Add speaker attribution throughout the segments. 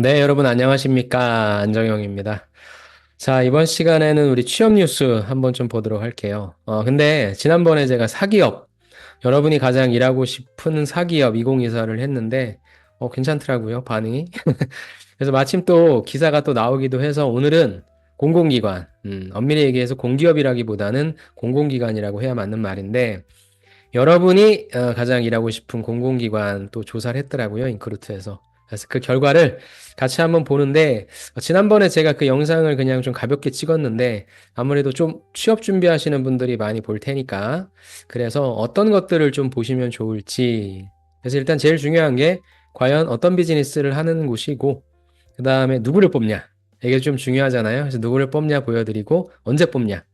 Speaker 1: 네, 여러분 안녕하십니까? 안정영입니다. 자, 이번 시간에는 우리 취업 뉴스 한번 좀 보도록 할게요. 어, 근데 지난번에 제가 사기업, 여러분이 가장 일하고 싶은 사기업 2024를 했는데, 어, 괜찮더라고요, 반응이. 그래서 마침 또 기사가 또 나오기도 해서 오늘은 공공기관, 음, 엄밀히 얘기해서 공기업이라기보다는 공공기관이라고 해야 맞는 말인데, 여러분이 어, 가장 일하고 싶은 공공기관 또 조사를 했더라고요, 인크루트에서. 그래서 그 결과를 같이 한번 보는데, 어, 지난번에 제가 그 영상을 그냥 좀 가볍게 찍었는데, 아무래도 좀 취업 준비하시는 분들이 많이 볼 테니까, 그래서 어떤 것들을 좀 보시면 좋을지. 그래서 일단 제일 중요한 게, 과연 어떤 비즈니스를 하는 곳이고, 그 다음에 누구를 뽑냐. 이게 좀 중요하잖아요. 그래서 누구를 뽑냐 보여드리고, 언제 뽑냐.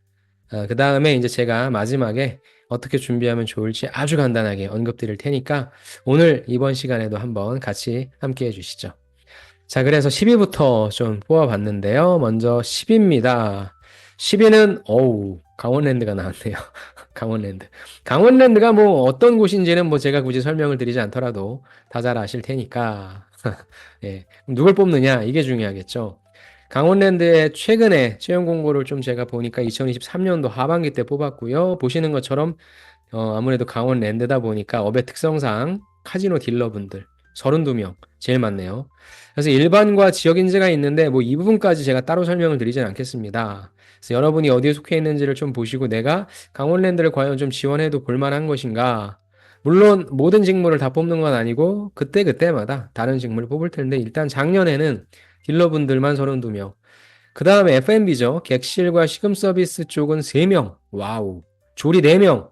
Speaker 1: 어, 그 다음에 이제 제가 마지막에 어떻게 준비하면 좋을지 아주 간단하게 언급드릴 테니까 오늘 이번 시간에도 한번 같이 함께 해주시죠. 자, 그래서 10위부터 좀 뽑아봤는데요. 먼저 10위입니다. 10위는, 어우, 강원랜드가 나왔네요. 강원랜드. 강원랜드가 뭐 어떤 곳인지는 뭐 제가 굳이 설명을 드리지 않더라도 다 잘 아실 테니까. 예. 누굴 뽑느냐? 이게 중요하겠죠. 강원랜드의 최근에 채용 공고를 좀 제가 보니까 2023년도 하반기 때 뽑았고요. 보시는 것처럼 어, 아무래도 강원랜드다 보니까 업의 특성상 카지노 딜러분들 32명 제일 많네요. 그래서 일반과 지역 인재가 있는데 뭐 이 부분까지 제가 따로 설명을 드리진 않겠습니다. 그래서 여러분이 어디에 속해 있는지를 좀 보시고 내가 강원랜드를 과연 좀 지원해도 볼만한 것인가 물론 모든 직무를 다 뽑는 건 아니고 그때그때마다 다른 직무를 뽑을 텐데 일단 작년에는 딜러분들만 32명. 그 다음에 F&B죠. 객실과 식음 서비스 쪽은 3명. 와우. 조리 4명.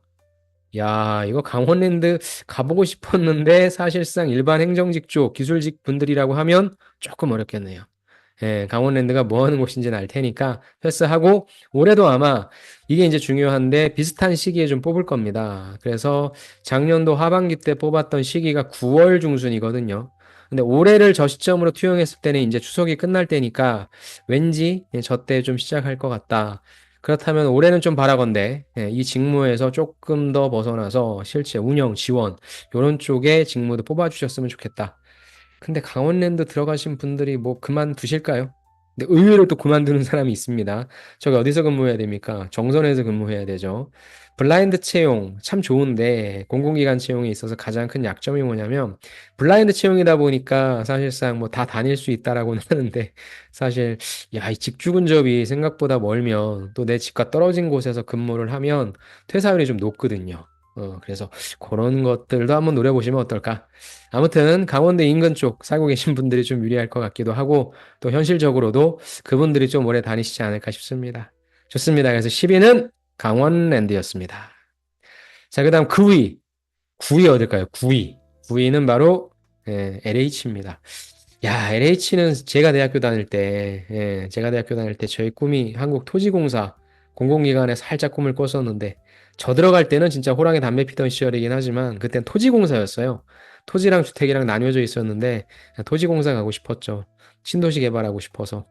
Speaker 1: 야, 이거 강원랜드 가보고 싶었는데 사실상 일반 행정직 쪽 기술직 분들이라고 하면 조금 어렵겠네요. 예, 강원랜드가 뭐 하는 곳인지는 알 테니까 패스하고 올해도 아마 이게 이제 중요한데 비슷한 시기에 좀 뽑을 겁니다. 그래서 작년도 하반기 때 뽑았던 시기가 9월 중순이거든요. 근데 올해를 저 시점으로 투영했을 때는 이제 추석이 끝날 때니까 왠지 저 때 좀 시작할 것 같다. 그렇다면 올해는 좀 바라건대 예, 이 직무에서 조금 더 벗어나서 실제 운영, 지원 이런 쪽에 직무도 뽑아주셨으면 좋겠다. 근데 강원랜드 들어가신 분들이 뭐 그만 두실까요? 근데 의외로 또 그만두는 사람이 있습니다. 저기 어디서 근무해야 됩니까? 정선에서 근무해야 되죠. 블라인드 채용 참 좋은데 공공기관 채용에 있어서 가장 큰 약점이 뭐냐면 블라인드 채용이다 보니까 사실상 뭐 다 다닐 수 있다라고는 하는데 사실 야, 이 직주 근접이 생각보다 멀면 또 내 집과 떨어진 곳에서 근무를 하면 퇴사율이 좀 높거든요. 어, 그래서 그런 것들도 한번 노려보시면 어떨까? 아무튼 강원도 인근 쪽 살고 계신 분들이 좀 유리할 것 같기도 하고 또 현실적으로도 그분들이 좀 오래 다니시지 않을까 싶습니다. 좋습니다. 그래서 10위는 강원랜드였습니다. 자, 그 다음 9위. 9위 어딜까요? 9위. 9위는 바로 예, LH입니다. 야, LH는 제가 대학교 다닐 때, 예, 제가 대학교 다닐 때 저희 꿈이 한국 토지공사 공공기관에 살짝 꿈을 꿨었는데 저 들어갈 때는 진짜 호랑이 담배 피던 시절이긴 하지만 그땐 토지공사였어요. 토지랑 주택이랑 나뉘어져 있었는데 토지공사 가고 싶었죠. 신도시 개발하고 싶어서.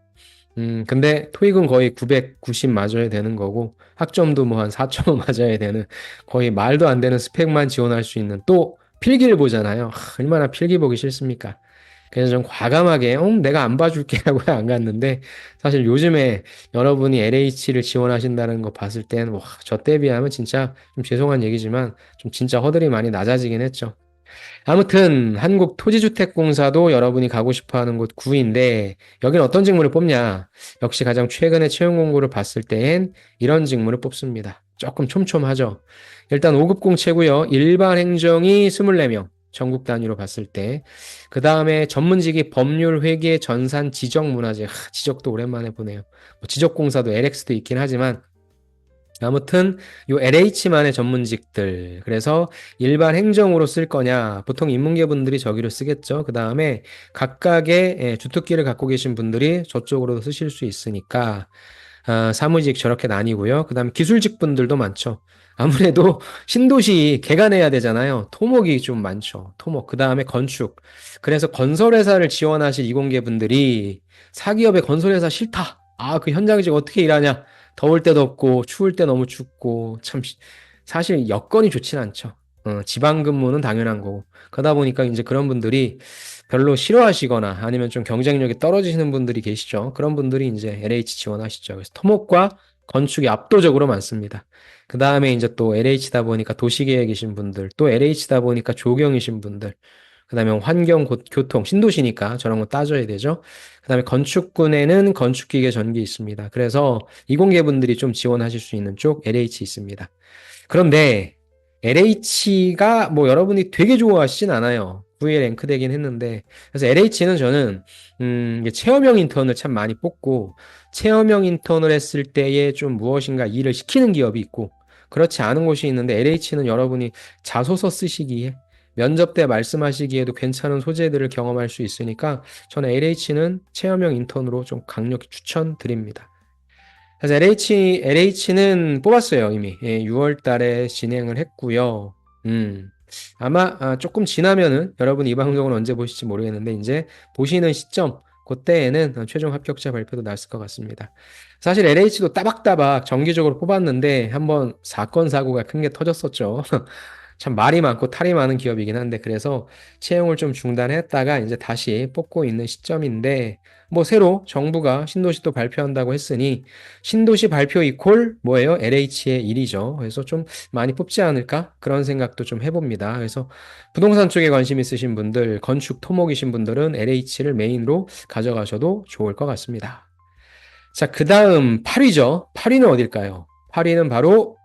Speaker 1: 음, 근데 토익은 거의 990 맞아야 되는 거고 학점도 뭐 한4.5 맞아야 되는 거의 말도 안 되는 스펙만 지원할 수 있는 또 필기를 보잖아요. 하, 얼마나 필기 보기 싫습니까? 그래서 좀 과감하게 음, 내가 안 봐줄게 하고 안 갔는데 사실 요즘에 여러분이 LH를 지원하신다는 거 봤을 땐 와, 저 때 비하면 진짜 좀 죄송한 얘기지만 좀 진짜 허들이 많이 낮아지긴 했죠. 아무튼 한국 토지주택공사도 여러분이 가고 싶어하는 곳 9위인데 여기는 어떤 직무를 뽑냐? 역시 가장 최근에 채용 공고를 봤을 땐 이런 직무를 뽑습니다. 조금 촘촘하죠. 일단 5급 공채고요. 일반 행정이 24명. 전국 단위로 봤을 때. 그 다음에 전문직이 법률, 회계, 전산, 지적, 문화재. 하, 지적도 오랜만에 보네요. 뭐 지적공사도 LX도 있긴 하지만. 아무튼 요 LH만의 전문직들. 그래서 일반 행정으로 쓸 거냐. 보통 인문계 분들이 저기로 쓰겠죠. 그 다음에 각각의 예, 주특기를 갖고 계신 분들이 저쪽으로 쓰실 수 있으니까. 아, 사무직 저렇게 나뉘고요. 그 다음에 기술직 분들도 많죠 아무래도 신도시 개간해야 되잖아요. 토목이 좀 많죠. 토목. 그 다음에 건축. 그래서 건설회사를 지원하실 이공계 분들이 사기업의 건설회사 싫다. 아, 그 현장직 어떻게 일하냐. 더울 때도 없고, 추울 때 너무 춥고, 참, 사실 여건이 좋진 않죠. 어, 지방 근무는 당연한 거고. 그러다 보니까 이제 그런 분들이 별로 싫어하시거나 아니면 좀 경쟁력이 떨어지시는 분들이 계시죠. 그런 분들이 이제 LH 지원하시죠. 그래서 토목과 건축이 압도적으로 많습니다. 그 다음에 이제 또 LH다 보니까 도시계획이신 분들, 또 LH다 보니까 조경이신 분들, 그 다음에 환경, 고- 교통, 신도시니까 저런 거 따져야 되죠. 그 다음에 건축군에는 건축기계 전기 있습니다. 그래서 이공계 분들이 좀 지원하실 수 있는 쪽 LH 있습니다. 그런데 LH가 뭐 여러분이 되게 좋아하시진 않아요. 9위에 랭크되긴 했는데. 그래서 LH는 저는, 음, 체험형 인턴을 참 많이 뽑고, 체험형 인턴을 했을 때에 좀 무엇인가 일을 시키는 기업이 있고, 그렇지 않은 곳이 있는데, LH는 여러분이 자소서 쓰시기에, 면접 때 말씀하시기에도 괜찮은 소재들을 경험할 수 있으니까, 저는 LH는 체험형 인턴으로 좀 강력히 추천드립니다. 그래서 LH, LH는 뽑았어요, 이미. 예, 6월 달에 진행을 했고요. 음. 아마 아, 조금 지나면은 여러분 이 방송을 언제 보실지 모르겠는데 이제 보시는 시점 그때에는 최종 합격자 발표도 났을 것 같습니다. 사실 LH도 따박따박 정기적으로 뽑았는데 한번 사건 사고가 큰 게 터졌었죠. 참 말이 많고 탈이 많은 기업이긴 한데 그래서 채용을 좀 중단했다가 이제 다시 뽑고 있는 시점인데 뭐 새로 정부가 신도시도 발표한다고 했으니 신도시 발표 이콜 뭐예요? LH의 일이죠. 그래서 좀 많이 뽑지 않을까? 그런 생각도 좀 해봅니다. 그래서 부동산 쪽에 관심 있으신 분들, 건축 토목이신 분들은 LH를 메인으로 가져가셔도 좋을 것 같습니다. 자, 그 다음 8위죠. 8위는 어딜까요? 8위는 바로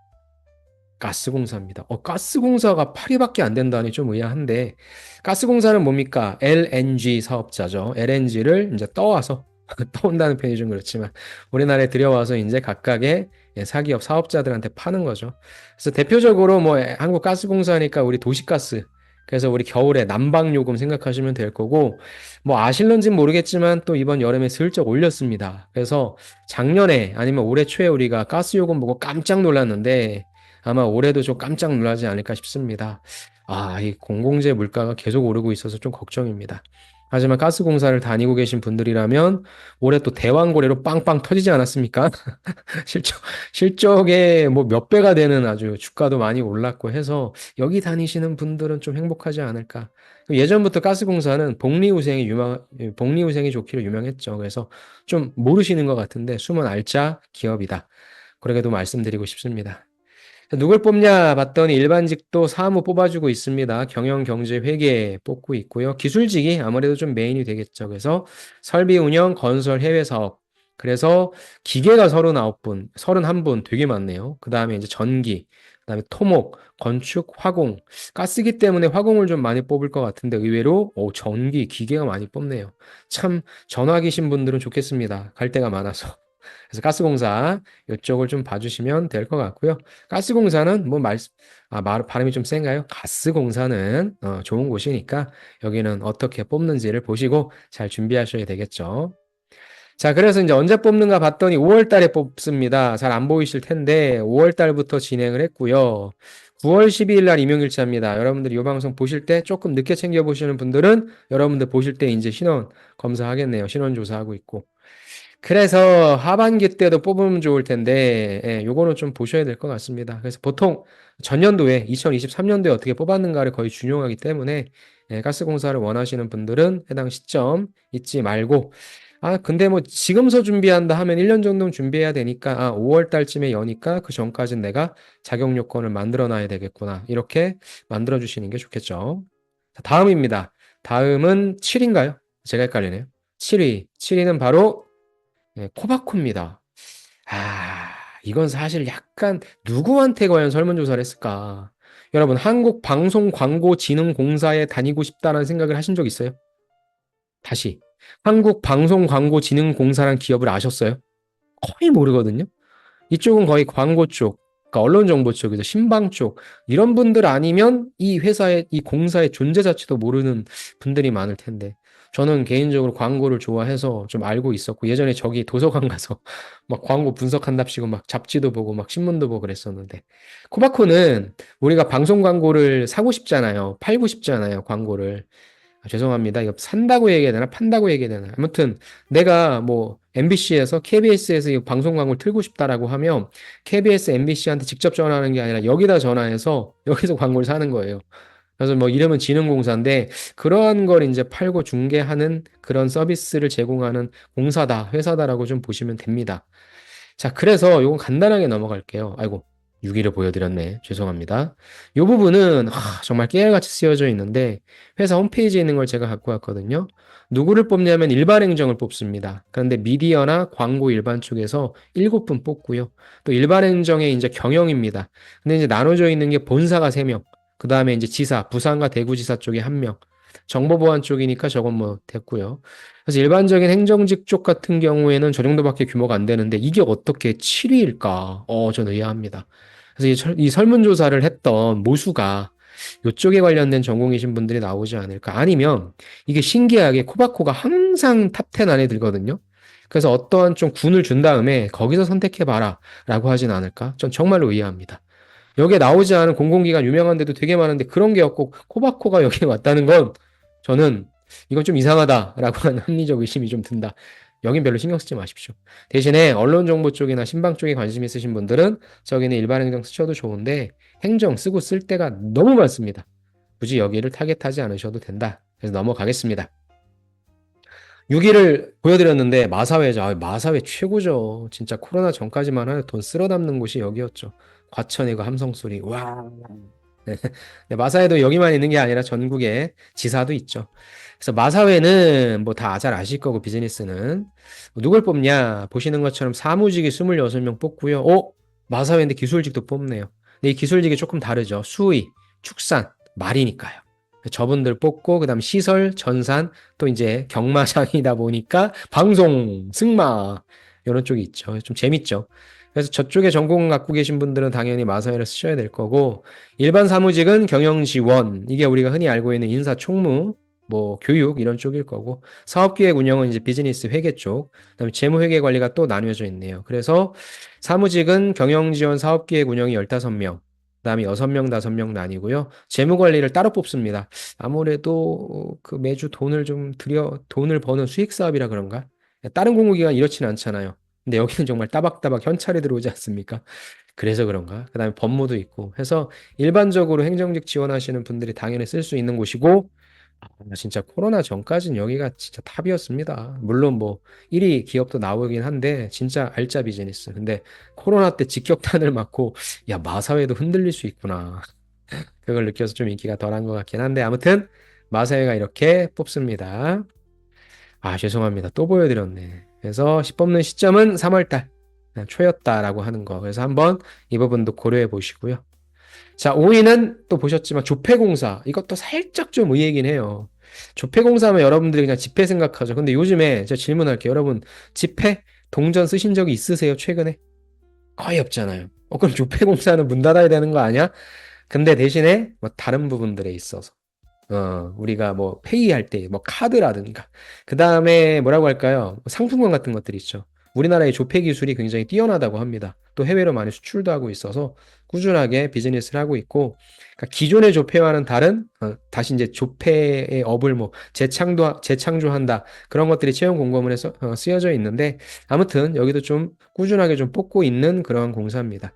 Speaker 1: 가스공사입니다. 어, 가스공사가 8위밖에 안 된다니 좀 의아한데, 가스공사는 뭡니까? LNG 사업자죠. LNG를 이제 떠와서, 떠온다는 표현이 좀 그렇지만, 우리나라에 들여와서 이제 각각의 예, 사기업 사업자들한테 파는 거죠. 그래서 대표적으로 뭐 한국 가스공사니까 우리 도시가스, 그래서 우리 겨울에 난방 요금 생각하시면 될 거고, 뭐 아실런지는 모르겠지만 또 이번 여름에 슬쩍 올렸습니다. 그래서 작년에 아니면 올해 초에 우리가 가스 요금 보고 깜짝 놀랐는데, 아마 올해도 좀 깜짝 놀라지 않을까 싶습니다. 아, 이 공공재 물가가 계속 오르고 있어서 좀 걱정입니다. 하지만 가스공사를 다니고 계신 분들이라면 올해 또 대왕고래로 빵빵 터지지 않았습니까? 실적, 실적에 뭐 몇 배가 되는 아주 주가도 많이 올랐고 해서 여기 다니시는 분들은 좀 행복하지 않을까. 예전부터 가스공사는 복리후생이 유망, 복리후생이 좋기로 유명했죠. 그래서 좀 모르시는 것 같은데 숨은 알짜 기업이다. 그렇게도 말씀드리고 싶습니다. 누굴 뽑냐 봤더니 일반직도 사무 뽑아주고 있습니다. 경영, 경제, 회계 뽑고 있고요. 기술직이 아무래도 좀 메인이 되겠죠. 그래서 설비 운영, 건설, 해외 사업. 그래서 기계가 39분, 31분 되게 많네요. 그 다음에 이제 전기, 그 다음에 토목, 건축, 화공. 가스기 때문에 화공을 좀 많이 뽑을 것 같은데 의외로 오, 전기, 기계가 많이 뽑네요. 참 전화기신 분들은 좋겠습니다. 갈 데가 많아서. 그래서 가스공사 이쪽을 좀 봐주시면 될 것 같고요. 가스공사는 뭐 말, 아, 말, 발음이 좀 센가요? 가스공사는 어, 좋은 곳이니까 여기는 어떻게 뽑는지를 보시고 잘 준비하셔야 되겠죠. 자, 그래서 이제 언제 뽑는가 봤더니 5월 달에 뽑습니다. 잘 안 보이실 텐데 5월 달부터 진행을 했고요. 9월 12일 날 임용일자입니다. 여러분들이 이 방송 보실 때 조금 늦게 챙겨 보시는 분들은 여러분들 보실 때 이제 신원 검사하겠네요. 신원 조사하고 있고. 그래서 하반기 때도 뽑으면 좋을 텐데, 예, 요거는 좀 보셔야 될 것 같습니다. 그래서 보통 전년도에, 2023년도에 어떻게 뽑았는가를 거의 준용하기 때문에, 예, 가스공사를 원하시는 분들은 해당 시점 잊지 말고, 아, 근데 뭐 지금서 준비한다 하면 1년 정도는 준비해야 되니까, 아, 5월 달쯤에 여니까 그 전까지는 내가 자격 요건을 만들어 놔야 되겠구나. 이렇게 만들어 주시는 게 좋겠죠. 자, 다음입니다. 다음은 7인가요? 제가 헷갈리네요. 7위. 7위는 바로 네, 코바코입니다. 아, 이건 사실 약간 누구한테 과연 설문조사를 했을까? 여러분, 한국 방송 광고 진흥 공사에 다니고 싶다는 생각을 하신 적 있어요? 다시. 한국 방송 광고 진흥 공사란 기업을 아셨어요? 거의 모르거든요. 이쪽은 거의 광고 쪽, 그러니까 언론 정보 쪽이죠. 신방 쪽. 이런 분들 아니면 이 회사의, 이 공사의 존재 자체도 모르는 분들이 많을 텐데. 저는 개인적으로 광고를 좋아해서 좀 알고 있었고, 예전에 저기 도서관 가서 막 광고 분석한답시고 막 잡지도 보고 막 신문도 보고 그랬었는데. 코바코는 우리가 방송 광고를 사고 싶잖아요. 팔고 싶잖아요. 광고를. 아, 죄송합니다. 이거 산다고 얘기해야 되나? 판다고 얘기해야 되나? 아무튼 내가 뭐 MBC에서 KBS에서 이 방송 광고를 틀고 싶다라고 하면 KBS, MBC한테 직접 전화하는 게 아니라 여기다 전화해서 여기서 광고를 사는 거예요. 그래서 뭐 이름은 지능공사인데 그러한 걸 이제 팔고 중개하는 그런 서비스를 제공하는 공사다, 회사다라고 좀 보시면 됩니다. 자, 그래서 요건 간단하게 넘어갈게요. 아이고, 6위를 보여드렸네. 죄송합니다. 이 부분은 하, 정말 깨알같이 쓰여져 있는데 회사 홈페이지에 있는 걸 제가 갖고 왔거든요. 누구를 뽑냐면 일반 행정을 뽑습니다. 그런데 미디어나 광고 일반 쪽에서 7분 뽑고요. 또 일반 행정의 이제 경영입니다. 근데 이제 나눠져 있는 게 본사가 3명, 그 다음에 이제 지사, 부산과 대구지사 쪽에 1명, 정보보안 쪽이니까 저건 뭐 됐고요. 그래서 일반적인 행정직 쪽 같은 경우에는 저 정도밖에 규모가 안 되는데 이게 어떻게 7위일까? 어, 저는 의아합니다. 그래서 이, 설문조사를 했던 모수가 이쪽에 관련된 전공이신 분들이 나오지 않을까. 아니면 이게 신기하게 코바코가 항상 탑10 안에 들거든요. 그래서 어떠한 좀 군을 준 다음에 거기서 선택해봐라 라고 하진 않을까. 전 정말로 의아합니다. 여기에 나오지 않은 공공기관 유명한 데도 되게 많은데 그런 게 없고 코바코가 여기에 왔다는 건 저는 이건 좀 이상하다라고 하는 합리적 의심이 좀 든다. 여긴 별로 신경 쓰지 마십시오. 대신에 언론 정보 쪽이나 신방 쪽에 관심 있으신 분들은 저기는 일반 행정 쓰셔도 좋은데 행정 쓰고 쓸 때가 너무 많습니다. 굳이 여기를 타겟하지 않으셔도 된다. 그래서 넘어가겠습니다. 6위를 보여드렸는데 마사회죠. 아, 마사회 최고죠. 진짜 코로나 전까지만 하면 돈 쓸어 담는 곳이 여기였죠. 과천이고 함성소리. 와. 네, 마사회도 여기만 있는 게 아니라 전국에 지사도 있죠. 그래서 마사회는 뭐 다 잘 아실 거고 비즈니스는 누굴 뽑냐 보시는 것처럼 사무직이 26명 뽑고요. 어? 마사회인데 기술직도 뽑네요. 근데 이 기술직이 조금 다르죠. 수의, 축산, 말이니까요. 저분들 뽑고 그다음 시설, 전산 또 이제 경마장이다 보니까 방송, 승마 이런 쪽이 있죠. 좀 재밌죠. 그래서 저쪽에 전공 갖고 계신 분들은 당연히 마사회를 쓰셔야 될 거고 일반 사무직은 경영 지원 이게 우리가 흔히 알고 있는 인사 총무 뭐 교육 이런 쪽일 거고 사업기획 운영은 이제 비즈니스 회계 쪽 그다음에 재무회계 관리가 또 나뉘어져 있네요. 그래서 사무직은 경영지원 사업기획 운영이 15명 그다음에 6명, 5명 나뉘고요. 재무 관리를 따로 뽑습니다. 아무래도 그 매주 돈을 좀 들여 돈을 버는 수익 사업이라 그런가? 다른 공공기관 이렇지는 않잖아요. 근데 여기는 정말 따박따박 현찰이 들어오지 않습니까? 그래서 그런가? 그 다음에 법무도 있고 해서 일반적으로 행정직 지원하시는 분들이 당연히 쓸 수 있는 곳이고 아, 진짜 코로나 전까지는 여기가 진짜 탑이었습니다. 물론 뭐 1위 기업도 나오긴 한데 진짜 알짜 비즈니스. 근데 코로나 때 직격탄을 맞고 야 마사회도 흔들릴 수 있구나. 그걸 느껴서 좀 인기가 덜한 것 같긴 한데 아무튼 마사회가 이렇게 뽑습니다. 아 죄송합니다. 또 보여드렸네. 그래서 뽑는 시점은 3월달 초였다라고 하는 거. 그래서 한번 이 부분도 고려해 보시고요. 자, 5위는 또 보셨지만 조폐공사. 이것도 살짝 좀 의외긴 해요. 조폐공사 하면 여러분들이 그냥 집회 생각하죠. 근데 요즘에 제가 질문할게요. 여러분, 집회, 동전 쓰신 적이 있으세요? 최근에? 거의 없잖아요. 어, 그럼 조폐공사는 문 닫아야 되는 거 아니야? 근데 대신에 뭐 다른 부분들에 있어서 어, 우리가 뭐 페이할 때 뭐 카드라든가 그 다음에 뭐라고 할까요? 뭐 상품권 같은 것들이 있죠. 우리나라의 조폐 기술이 굉장히 뛰어나다고 합니다. 또 해외로 많이 수출도 하고 있어서 꾸준하게 비즈니스를 하고 있고 그러니까 기존의 조폐와는 다른 어, 다시 이제 조폐의 업을 뭐 재창도 재창조한다 그런 것들이 채용 공고문에 어, 쓰여져 있는데 아무튼 여기도 좀 꾸준하게 좀 뽑고 있는 그러한 공사입니다.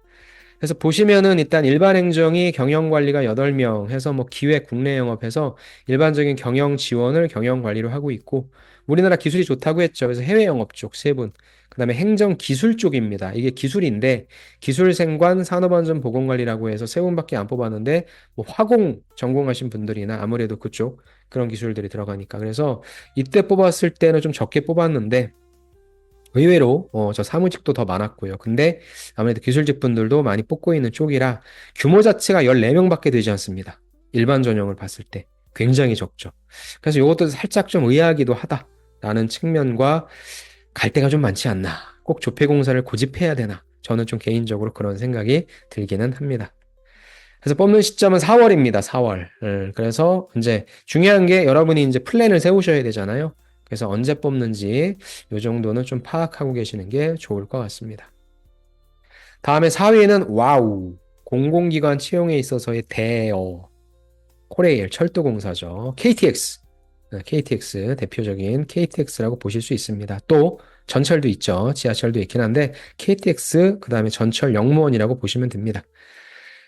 Speaker 1: 그래서 보시면은 일단 일반 행정이 경영 관리가 8명 해서 뭐 기획 국내 영업해서 일반적인 경영 지원을 경영 관리로 하고 있고 우리나라 기술이 좋다고 했죠. 그래서 해외 영업 쪽 세 분. 그다음에 행정 기술 쪽입니다. 이게 기술인데 기술생관 산업안전 보건관리라고 해서 세 분밖에 안 뽑았는데 뭐 화공 전공하신 분들이나 아무래도 그쪽 그런 기술들이 들어가니까 그래서 이때 뽑았을 때는 좀 적게 뽑았는데 의외로 어, 저 사무직도 더 많았고요. 근데 아무래도 기술직 분들도 많이 뽑고 있는 쪽이라 규모 자체가 14명밖에 되지 않습니다. 일반 전형을 봤을 때 굉장히 적죠. 그래서 이것도 살짝 좀 의아하기도 하다라는 측면과 갈 데가 좀 많지 않나. 꼭 조폐공사를 고집해야 되나. 저는 좀 개인적으로 그런 생각이 들기는 합니다. 그래서 뽑는 시점은 4월입니다. 4월. 음, 그래서 이제 중요한 게 여러분이 이제 플랜을 세우셔야 되잖아요. 그래서 언제 뽑는지 이 정도는 좀 파악하고 계시는 게 좋을 것 같습니다. 다음에 4위는 와우. 공공기관 채용에 있어서의 대어. 코레일 철도공사죠. KTX. KTX 대표적인 KTX라고 보실 수 있습니다. 또 전철도 있죠. 지하철도 있긴 한데 KTX 그다음에 전철 영무원이라고 보시면 됩니다.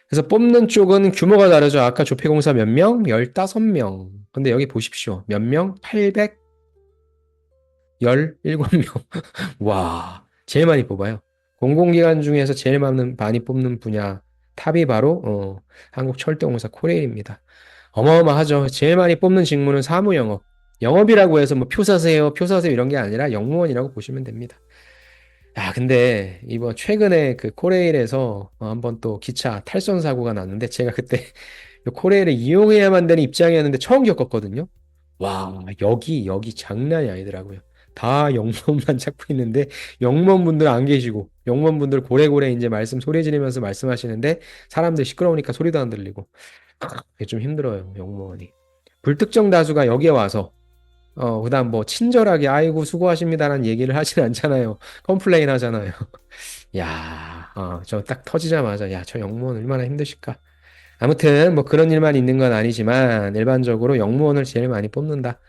Speaker 1: 그래서 뽑는 쪽은 규모가 다르죠. 아까 조폐공사 몇 명? 15명. 근데 여기 보십시오. 몇 명? 817명. 와, 제일 많이 뽑아요. 공공기관 중에서 제일 많은, 많이 뽑는 분야 탑이 바로 어, 한국철도공사 코레일입니다. 어마어마하죠. 제일 많이 뽑는 직무는 사무영업. 영업이라고 해서 뭐 표 사세요, 표 사세요 이런 게 아니라 영무원이라고 보시면 됩니다. 야, 근데 이번 최근에 그 코레일에서 어, 한번 또 기차 탈선 사고가 났는데 제가 그때 코레일을 이용해야만 되는 입장이었는데 처음 겪었거든요. 와, 여기 여기 장난이 아니더라고요. 다 영무원만 찾고 있는데 영무원분들 안 계시고 영무원분들 고래고래 이제 말씀 소리 지르면서 말씀하시는데 사람들 시끄러우니까 소리도 안 들리고 이게 좀 힘들어요, 영무원이. 불특정 다수가 여기에 와서 어, 그다음 뭐 친절하게 아이고 수고하십니다라는 얘기를 하진 않잖아요. 컴플레인 하잖아요. 야, 어, 저 딱 터지자마자 야, 저 영무원 얼마나 힘드실까. 아무튼 뭐 그런 일만 있는 건 아니지만 일반적으로 영무원을 제일 많이 뽑는다.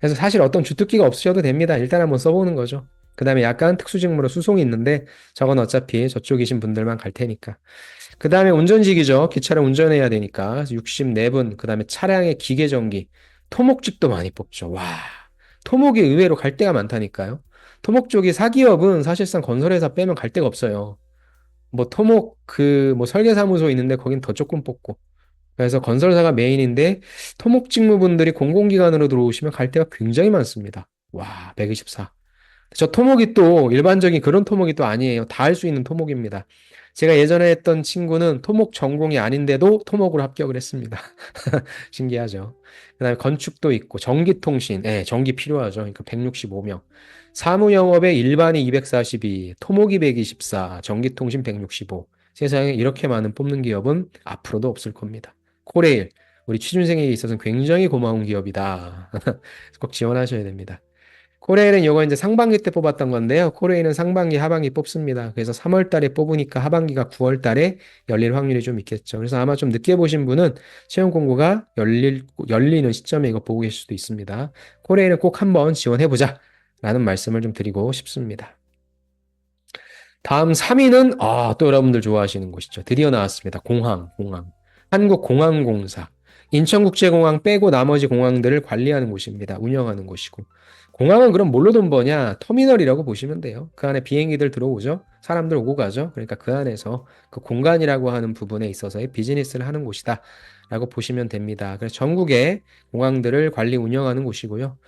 Speaker 1: 그래서 사실 어떤 주특기가 없으셔도 됩니다. 일단 한번 써보는 거죠. 그 다음에 약간 특수직무로 수송이 있는데 저건 어차피 저쪽이신 분들만 갈 테니까. 그 다음에 운전직이죠. 기차를 운전해야 되니까 64분. 그 다음에 차량의 기계전기. 토목직도 많이 뽑죠. 와, 토목이 의외로 갈 데가 많다니까요. 토목 쪽이 사기업은 사실상 건설회사 빼면 갈 데가 없어요. 뭐 토목 그 뭐 설계사무소 있는데 거긴 더 조금 뽑고. 그래서 건설사가 메인인데 토목 직무분들이 공공기관으로 들어오시면 갈 데가 굉장히 많습니다. 와, 124. 저 토목이 또 일반적인 그런 토목이 또 아니에요. 다 할 수 있는 토목입니다. 제가 예전에 했던 친구는 토목 전공이 아닌데도 토목으로 합격을 했습니다. 신기하죠. 그 다음에 건축도 있고, 전기통신, 예, 전기 필요하죠. 그러니까 165명. 사무영업에 일반이 242, 토목이 124, 전기통신 165. 세상에 이렇게 많은 뽑는 기업은 앞으로도 없을 겁니다. 코레일, 우리 취준생에게 있어서는 굉장히 고마운 기업이다. 꼭 지원하셔야 됩니다. 코레일은 이거 이제 상반기 때 뽑았던 건데요. 코레일은 상반기, 하반기 뽑습니다. 그래서 3월 달에 뽑으니까 하반기가 9월 달에 열릴 확률이 좀 있겠죠. 그래서 아마 좀 늦게 보신 분은 채용 공고가 열릴, 열리는 시점에 이거 보고 계실 수도 있습니다. 코레일은 꼭 한번 지원해보자. 라는 말씀을 좀 드리고 싶습니다. 다음 3위는, 아, 또 여러분들 좋아하시는 곳이죠. 드디어 나왔습니다. 공항, 공항. 한국공항공사. 인천국제공항 빼고 나머지 공항들을 관리하는 곳입니다. 운영하는 곳이고. 공항은 그럼 뭘로 돈 버냐? 터미널이라고 보시면 돼요. 그 안에 비행기들 들어오죠. 사람들 오고 가죠. 그러니까 그 안에서 그 공간이라고 하는 부분에 있어서의 비즈니스를 하는 곳이다. 라고 보시면 됩니다. 그래서 전국의 공항들을 관리 운영하는 곳이고요.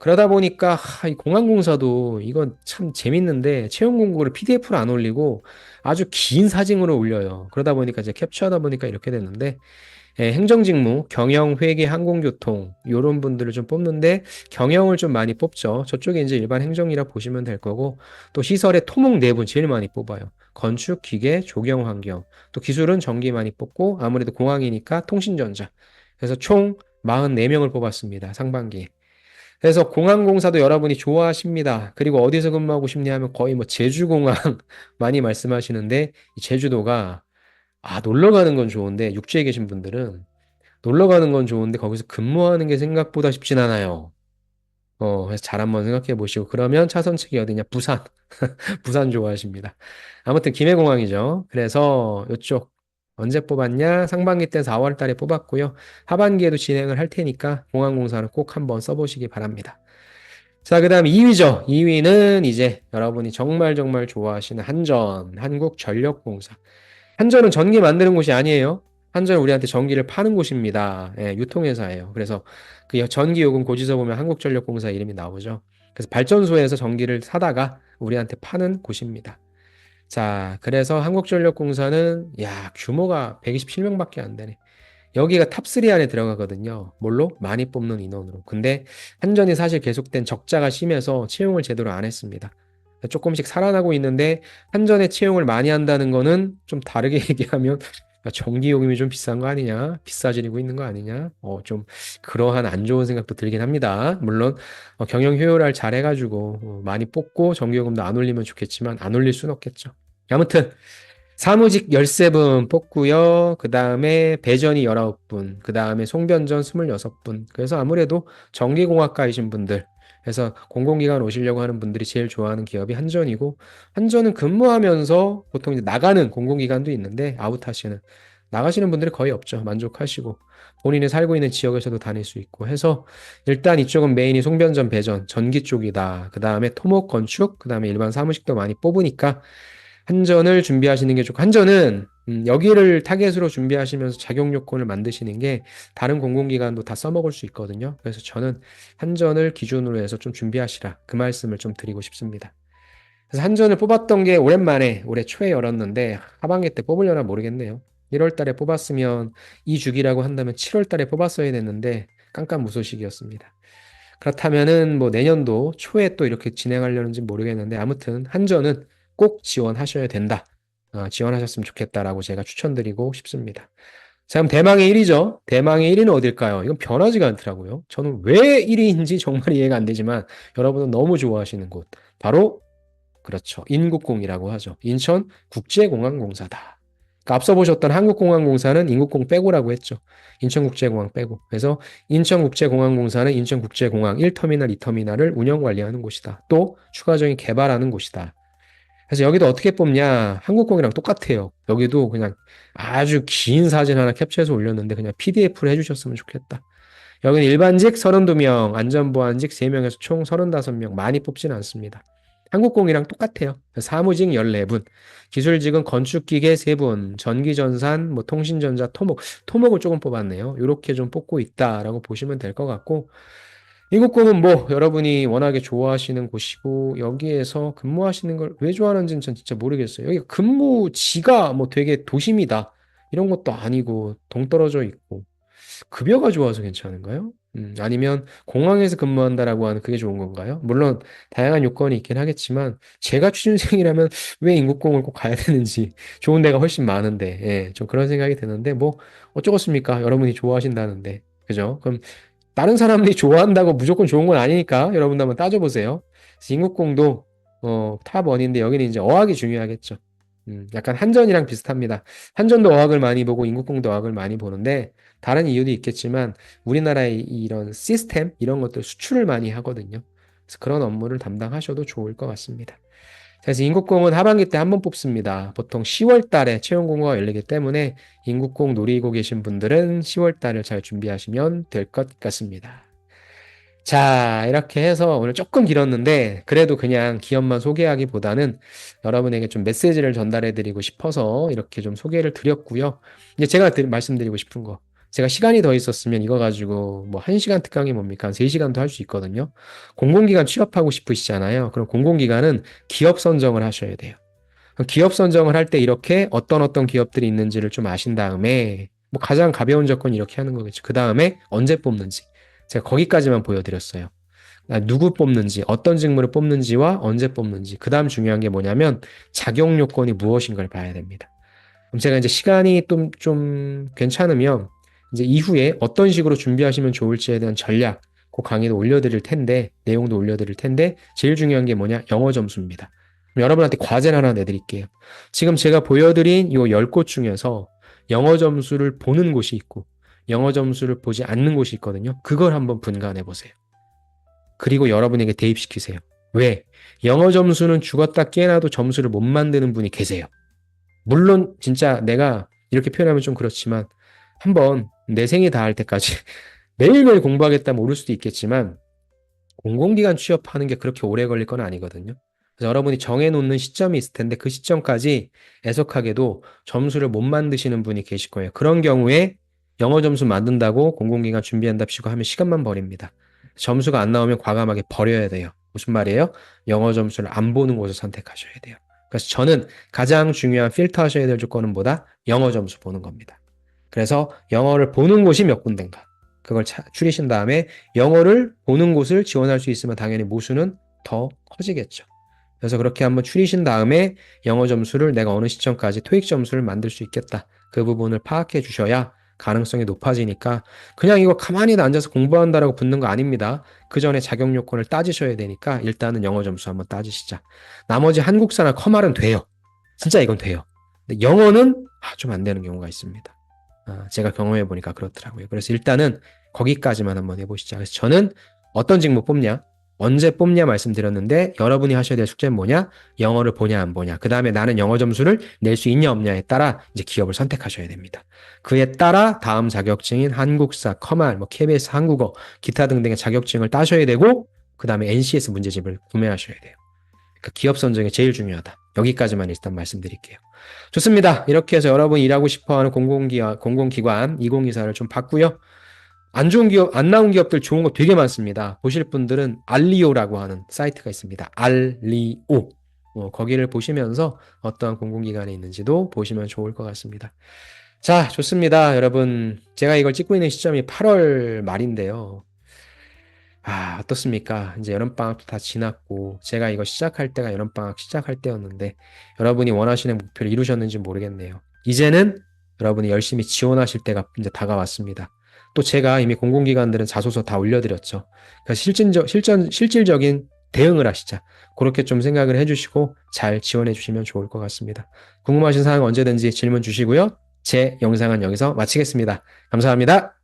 Speaker 1: 그러다 보니까 하, 이 공항공사도 이건 참 재밌는데 채용 공고를 PDF로 안 올리고 아주 긴 사진으로 올려요. 그러다 보니까 이제 캡처하다 보니까 이렇게 됐는데 예, 행정직무, 경영, 회계, 항공교통 이런 분들을 좀 뽑는데 경영을 좀 많이 뽑죠. 저쪽에 이제 일반 행정이라 보시면 될 거고 또 시설의 토목 내분 제일 많이 뽑아요. 건축, 기계, 조경, 환경. 또 기술은 전기 많이 뽑고 아무래도 공항이니까 통신전자. 그래서 총 44명을 뽑았습니다. 상반기에. 그래서 공항공사도 여러분이 좋아하십니다. 그리고 어디서 근무하고 싶냐 하면 거의 뭐 제주공항 많이 말씀하시는데 제주도가 아, 놀러 가는 건 좋은데, 육지에 계신 분들은 놀러 가는 건 좋은데, 거기서 근무하는 게 생각보다 쉽진 않아요. 어, 그래서 잘 한번 생각해 보시고, 그러면 차선책이 어디냐? 부산. 부산 좋아하십니다. 아무튼, 김해공항이죠. 그래서 이쪽 언제 뽑았냐? 상반기 때 4월 달에 뽑았고요. 하반기에도 진행을 할 테니까 공항공사를 꼭 한번 써보시기 바랍니다. 자, 그 다음 2위죠. 2위는 이제 여러분이 정말 정말 좋아하시는 한전, 한국전력공사. 한전은 전기 만드는 곳이 아니에요. 한전은 우리한테 전기를 파는 곳입니다. 예, 유통회사예요. 그래서 그 전기 요금 고지서 보면 한국전력공사 이름이 나오죠. 그래서 발전소에서 전기를 사다가 우리한테 파는 곳입니다. 자, 그래서 한국전력공사는 야, 규모가 127명밖에 안 되네. 여기가 탑3 안에 들어가거든요. 뭘로? 많이 뽑는 인원으로. 근데 한전이 사실 계속된 적자가 심해서 채용을 제대로 안 했습니다. 조금씩 살아나고 있는데 한전에 채용을 많이 한다는 거는 좀 다르게 얘기하면 전기요금이 좀 비싼 거 아니냐? 비싸지고 있는 거 아니냐? 어, 좀 그러한 안 좋은 생각도 들긴 합니다. 물론 어, 경영 효율을 잘 해가지고 어, 많이 뽑고 전기요금도 안 올리면 좋겠지만 안 올릴 수는 없겠죠. 아무튼 사무직 13분 뽑고요. 그 다음에 배전이 19분, 그 다음에 송변전 26분. 그래서 아무래도 전기공학과이신 분들 그래서 공공기관 오시려고 하는 분들이 제일 좋아하는 기업이 한전이고, 한전은 근무하면서 보통 이제 나가는 공공기관도 있는데, 아웃하시는, 나가시는 분들이 거의 없죠. 만족하시고, 본인이 살고 있는 지역에서도 다닐 수 있고 해서, 일단 이쪽은 메인이 송변전 배전, 전기 쪽이다. 그 다음에 토목 건축, 그 다음에 일반 사무식도 많이 뽑으니까, 한전을 준비하시는 게 좋고, 한전은 음, 여기를 타겟으로 준비하시면서 자격 요건을 만드시는 게 다른 공공기관도 다 써먹을 수 있거든요. 그래서 저는 한전을 기준으로 해서 좀 준비하시라. 그 말씀을 좀 드리고 싶습니다. 그래서 한전을 뽑았던 게 오랜만에 올해 초에 열었는데 하반기 때 뽑으려나 모르겠네요. 1월 달에 뽑았으면 이 주기라고 한다면 7월 달에 뽑았어야 됐는데 깜깜 무소식이었습니다. 그렇다면은 뭐 내년도 초에 또 이렇게 진행하려는지 모르겠는데 아무튼 한전은 꼭 지원하셔야 된다. 어, 지원하셨으면 좋겠다라고 제가 추천드리고 싶습니다. 자, 그럼 대망의 1위죠. 대망의 1위는 어딜까요? 이건 변하지가 않더라고요. 저는 왜 1위인지 정말 이해가 안 되지만 여러분은 너무 좋아하시는 곳. 바로 그렇죠. 인국공이라고 하죠. 인천 국제공항공사다. 그러니까 앞서 보셨던 한국공항공사는 인국공 빼고라고 했죠. 인천국제공항 빼고. 그래서 인천국제공항공사는 인천국제공항 1터미널, 2터미널을 운영 관리하는 곳이다. 또 추가적인 개발하는 곳이다. 그래서 여기도 어떻게 뽑냐? 한국공이랑 똑같아요. 여기도 그냥 아주 긴 사진 하나 캡처해서 올렸는데 그냥 PDF로 해주셨으면 좋겠다. 여기는 일반직 32명, 안전보안직 3명에서 총 35명 많이 뽑지는 않습니다. 한국공이랑 똑같아요. 사무직 14분, 기술직은 건축기계 3분, 전기전산, 뭐 통신전자, 토목, 토목을 조금 뽑았네요. 이렇게 좀 뽑고 있다라고 보시면 될 것 같고 인국공은 뭐 여러분이 워낙에 좋아하시는 곳이고 여기에서 근무하시는 걸 왜 좋아하는지는 전 진짜 모르겠어요. 여기 근무지가 뭐 되게 도심이다 이런 것도 아니고 동떨어져 있고 급여가 좋아서 괜찮은가요? 음, 아니면 공항에서 근무한다라고 하는 그게 좋은 건가요? 물론 다양한 요건이 있긴 하겠지만 제가 취준생이라면 왜 인국공을 꼭 가야 되는지 좋은 데가 훨씬 많은데 예, 좀 그런 생각이 드는데 뭐 어쩌겠습니까? 여러분이 좋아하신다는데 그죠? 그럼 다른 사람들이 좋아한다고 무조건 좋은 건 아니니까 여러분도 한번 따져보세요. 인국공도 어, 탑 원인데 여기는 이제 어학이 중요하겠죠. 음, 약간 한전이랑 비슷합니다. 한전도 어학을 많이 보고 인국공도 어학을 많이 보는데 다른 이유도 있겠지만 우리나라의 이런 시스템 이런 것들 수출을 많이 하거든요. 그래서 그런 업무를 담당하셔도 좋을 것 같습니다. 그래서 인국공은 하반기 때 한 번 뽑습니다. 보통 10월 달에 채용 공고가 열리기 때문에 인국공 노리고 계신 분들은 10월 달을 잘 준비하시면 될 것 같습니다. 자, 이렇게 해서 오늘 조금 길었는데 그래도 그냥 기업만 소개하기보다는 여러분에게 좀 메시지를 전달해 드리고 싶어서 이렇게 좀 소개를 드렸고요. 이제 제가 말씀드리고 싶은 거. 제가 시간이 더 있었으면 이거 가지고 뭐 1시간 특강이 뭡니까? 한 3시간도 할 수 있거든요. 공공기관 취업하고 싶으시잖아요. 그럼 공공기관은 기업 선정을 하셔야 돼요. 기업 선정을 할 때 이렇게 어떤 어떤 기업들이 있는지를 좀 아신 다음에 뭐 가장 가벼운 조건이 이렇게 하는 거겠죠. 그 다음에 언제 뽑는지. 제가 거기까지만 보여드렸어요. 누구 뽑는지, 어떤 직무를 뽑는지와 언제 뽑는지. 그 다음 중요한 게 뭐냐면 자격 요건이 무엇인 걸 봐야 됩니다. 그럼 제가 이제 시간이 좀, 좀 괜찮으면 이제 이후에 어떤 식으로 준비하시면 좋을지에 대한 전략, 그 강의도 올려드릴 텐데, 내용도 올려드릴 텐데, 제일 중요한 게 뭐냐? 영어 점수입니다. 여러분한테 과제를 하나 내드릴게요. 지금 제가 보여드린 이 10곳 중에서 영어 점수를 보는 곳이 있고, 영어 점수를 보지 않는 곳이 있거든요. 그걸 한번 분간해 보세요. 그리고 여러분에게 대입시키세요. 왜? 영어 점수는 죽었다 깨나도 점수를 못 만드는 분이 계세요. 물론 진짜 내가 이렇게 표현하면 좀 그렇지만 한번 내 생이 다할 때까지 매일매일 공부하겠다면 오를 수도 있겠지만 공공기관 취업하는 게 그렇게 오래 걸릴 건 아니거든요. 그래서 여러분이 정해놓는 시점이 있을 텐데 그 시점까지 애석하게도 점수를 못 만드시는 분이 계실 거예요. 그런 경우에 영어 점수 만든다고 공공기관 준비한답시고 하면 시간만 버립니다. 점수가 안 나오면 과감하게 버려야 돼요. 무슨 말이에요? 영어 점수를 안 보는 곳을 선택하셔야 돼요. 그래서 저는 가장 중요한 필터 하셔야 될 조건은 보다 영어 점수 보는 겁니다. 그래서 영어를 보는 곳이 몇 군데인가. 그걸 차, 추리신 다음에 영어를 보는 곳을 지원할 수 있으면 당연히 모수는 더 커지겠죠. 그래서 그렇게 한번 추리신 다음에 영어 점수를 내가 어느 시점까지 토익 점수를 만들 수 있겠다. 그 부분을 파악해 주셔야 가능성이 높아지니까 그냥 이거 가만히 앉아서 공부한다라고 붙는 거 아닙니다. 그 전에 자격 요건을 따지셔야 되니까 일단은 영어 점수 한번 따지시자. 나머지 한국사나 커말은 돼요. 진짜 이건 돼요. 근데 영어는 아, 좀 안 되는 경우가 있습니다. 아, 제가 경험해 보니까 그렇더라고요. 그래서 일단은 거기까지만 한번 해보시죠. 그래서 저는 어떤 직무 뽑냐? 언제 뽑냐 말씀드렸는데 여러분이 하셔야 될 숙제는 뭐냐? 영어를 보냐 안 보냐. 그 다음에 나는 영어 점수를 낼 수 있냐 없냐에 따라 이제 기업을 선택하셔야 됩니다. 그에 따라 다음 자격증인 한국사, 커말, 뭐 KBS 한국어, 기타 등등의 자격증을 따셔야 되고 그 다음에 NCS 문제집을 구매하셔야 돼요. 그러니까 기업 선정이 제일 중요하다. 여기까지만 일단 말씀드릴게요. 좋습니다. 이렇게 해서 여러분이 일하고 싶어하는 공공기관, 공공기관 2024를 좀 봤고요. 안 좋은 기업, 안 나온 기업들 좋은 거 되게 많습니다. 보실 분들은 알리오라고 하는 사이트가 있습니다. 알리오. 어, 거기를 보시면서 어떠한 공공기관에 있는지도 보시면 좋을 것 같습니다. 자, 좋습니다. 여러분. 제가 이걸 찍고 있는 시점이 8월 말인데요. 아, 어떻습니까? 이제 여름방학도 다 지났고, 제가 이거 시작할 때가 여름방학 시작할 때였는데, 여러분이 원하시는 목표를 이루셨는지 모르겠네요. 이제는 여러분이 열심히 지원하실 때가 이제 다가왔습니다. 또 제가 이미 공공기관들은 자소서 다 올려드렸죠. 그러니까 실질적, 실전, 실질적인 대응을 하시자. 그렇게 좀 생각을 해주시고 잘 지원해 주시면 좋을 것 같습니다. 궁금하신 사항 언제든지 질문 주시고요. 제 영상은 여기서 마치겠습니다. 감사합니다.